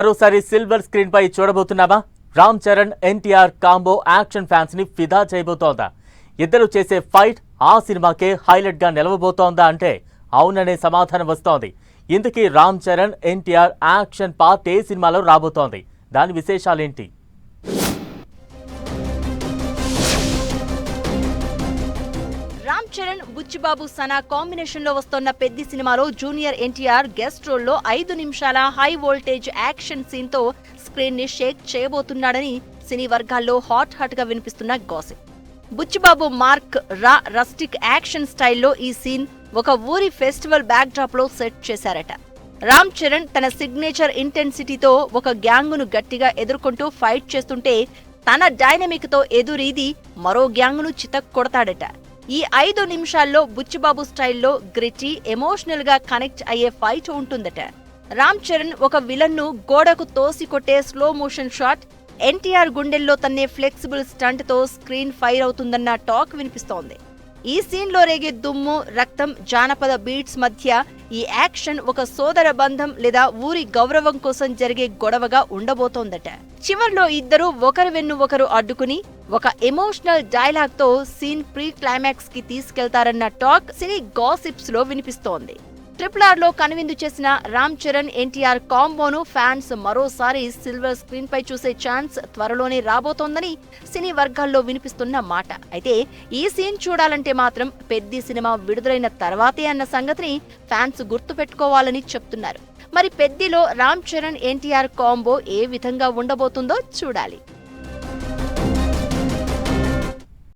మరోసారి silver screen పై చూడబోతున్నామా? రామ్ చరణ్ ఎన్టీఆర్ కాంబో యాక్షన్ ఫ్యాన్స్ని ఫిదా చేయబోతోందా? ఇద్దరు చేసే ఫైట్ ఆ సినిమాకే హైలైట్గా నిలవబోతోందా అంటే అవుననే సమాధానం వస్తోంది. ఇందుకీ రామ్ చరణ్ ఎన్టీఆర్ యాక్షన్ పార్ట్ ఏ సినిమాలో రాబోతోంది. దాని విశేషాలేంటి? రామ్ చరణ్ బుచ్చిబాబు సనా కాంబినేషన్లో వస్తున్న పెద్ది సినిమాలో జూనియర్ ఎన్టీఆర్ గెస్ట్ రోల్లో ఐదు నిమిషాల హై వోల్టేజ్ యాక్షన్ సీన్తో స్క్రీన్ని షేక్ చేయబోతున్నాడని సినీ వర్గాల్లో హాట్ హాట్గా వినిపిస్తున్న gossip. Buchibabu mark raw rustic action స్టైల్లో ఈ సీన్ ఒక ఊరి ఫెస్టివల్ బ్యాక్ డ్రాప్లో సెట్ చేశారట. రామ్ చరణ్ తన సిగ్నేచర్ ఇంటెన్సిటీతో ఒక గ్యాంగును గట్టిగా ఎదుర్కొంటూ ఫైట్ చేస్తుంటే తన డైనమిక్తో ఎదురీది మరో గ్యాంగును చితక్ కొడతాడట ఈ ఐదు నిమిషాల్లో బుచ్చిబాబు స్టైల్లో గ్రిటీ ఎమోషనల్గా కనెక్ట్ అయ్యే ఫైట్ ఉంటుందట. రామ్ చరణ్ ఒక విలన్ను గోడకు తోసి కొట్టే స్లో మోషన్ షాట్ ఎన్టీఆర్ గుండెల్లో తన్నే ఫ్లెక్సిబుల్ స్టంట్తో స్క్రీన్ ఫైర్ అవుతుందన్న టాక్ వినిపిస్తోంది. ఈ సీన్లో రేగే దుమ్ము రక్తం జానపద బీట్స్ మధ్య ఈ యాక్షన్ ఒక సోదర బంధం లేదా ఊరి గౌరవం కోసం జరిగే గొడవగా ఉండబోతోందట. చివర్లో ఇద్దరు ఒకరు వెన్ను ఒకరు అడ్డుకుని ఒక ఎమోషనల్ డైలాగ్తో సీన్ ప్రీ క్లైమాక్స్కి తీసుకెళ్తారన్న టాక్ సినీ గాసిప్స్లో వినిపిస్తోంది. ట్రిపుల్ ఆర్లో కనువిందు చేసిన రామ్ చరణ్ ఎన్టీఆర్ కాంబోను ఫ్యాన్స్ మరోసారి సిల్వర్ స్క్రీన్ పై చూసే ఛాన్స్ త్వరలోనే రాబోతోందని సినీ వర్గాల్లో వినిపిస్తున్న మాట. అయితే ఈ సీన్ చూడాలంటే మాత్రం పెద్ది సినిమా విడుదలైన తర్వాతే అన్న సంగతిని ఫ్యాన్స్ గుర్తుపెట్టుకోవాలని చెప్తున్నారు. మరి పెద్దిలో రామ్ చరణ్ ఎన్టీఆర్ కాంబో ఏ విధంగా ఉండబోతుందో చూడాలి.